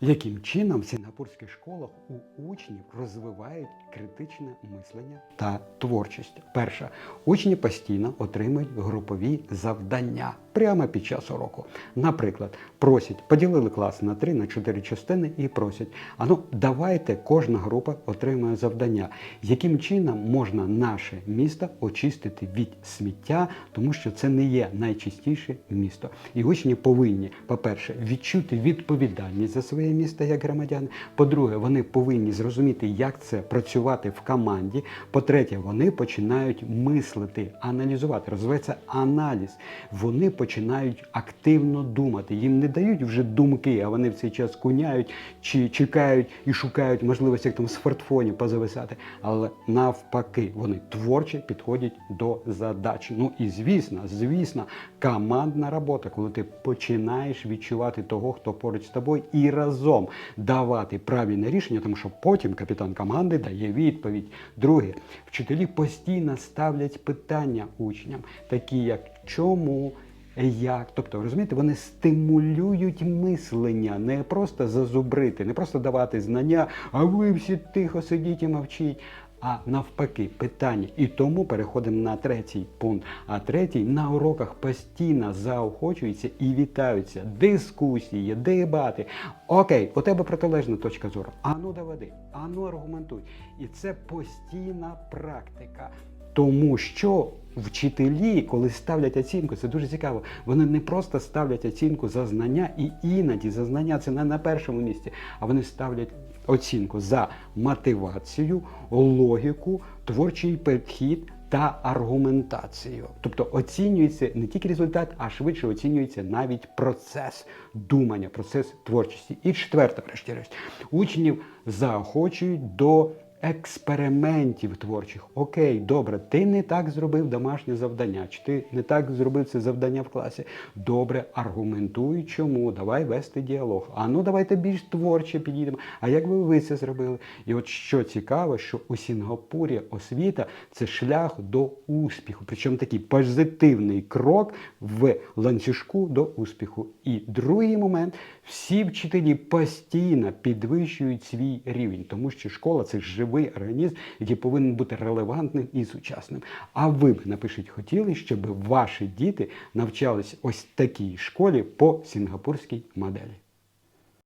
Яким чином в сінгапурських школах у учнів розвивають критичне мислення та творчість? Перше, учні постійно отримують групові завдання прямо під час уроку. Наприклад, просять, поділили клас на 3 на 4 частини і просять: а ну давайте кожна група отримує завдання, яким чином можна наше місто очистити від сміття, тому що це не є найчистіше місто. І учні повинні, по-перше, відчути відповідальність за своє місто як громадяни. По-друге, вони повинні зрозуміти, як це працювати в команді. По-третє, вони починають мислити, аналізувати. Розвивається аналіз. Вони починають активно думати. Їм не дають вже думки, а вони в цей час куняють чи чекають і шукають можливості як там з смартфонів позависати. Але навпаки, вони творче підходять до задач. Ну і звісно, звісно, командна робота, коли ти починаєш відчувати того, хто поруч з тобою, і разом давати правильне рішення, тому що потім капітан команди дає відповідь. Друге, вчителі постійно ставлять питання учням, такі як чому. Як, тобто, розумієте, вони стимулюють мислення, не просто зазубрити, не просто давати знання, а ви всі тихо сидіть і мовчіть. А навпаки, питання. І тому переходимо на третій пункт. А третій на уроках постійно заохочуються і вітаються дискусії, дебати. Окей, у тебе протилежна точка зору. Ану доведи, ану аргументуй. І це постійна практика. Тому що вчителі, коли ставлять оцінку, це дуже цікаво. Вони не просто ставлять оцінку за знання, і іноді за знання це не на першому місці, а вони ставлять оцінку за мотивацію, логіку, творчий підхід та аргументацію. Тобто оцінюється не тільки результат, а швидше оцінюється навіть процес думання, процес творчості. І четверте, врешті-решт, учнів заохочують до експериментів творчих. Окей, добре, ти не так зробив домашнє завдання, чи ти не так зробив це завдання в класі. Добре, аргументуй, чому, давай вести діалог. А ну давайте більш творче підійдемо. А як би ви це зробили? І от що цікаво, що у Сінгапурі освіта це шлях до успіху, причому такий позитивний крок в ланцюжку до успіху. І другий момент: всі вчителі постійно підвищують свій рівень, тому що школа це живий організм, який повинен бути релевантним і сучасним. А ви б напишіть, хотіли, щоб ваші діти навчались ось такій школі по сінгапурській моделі.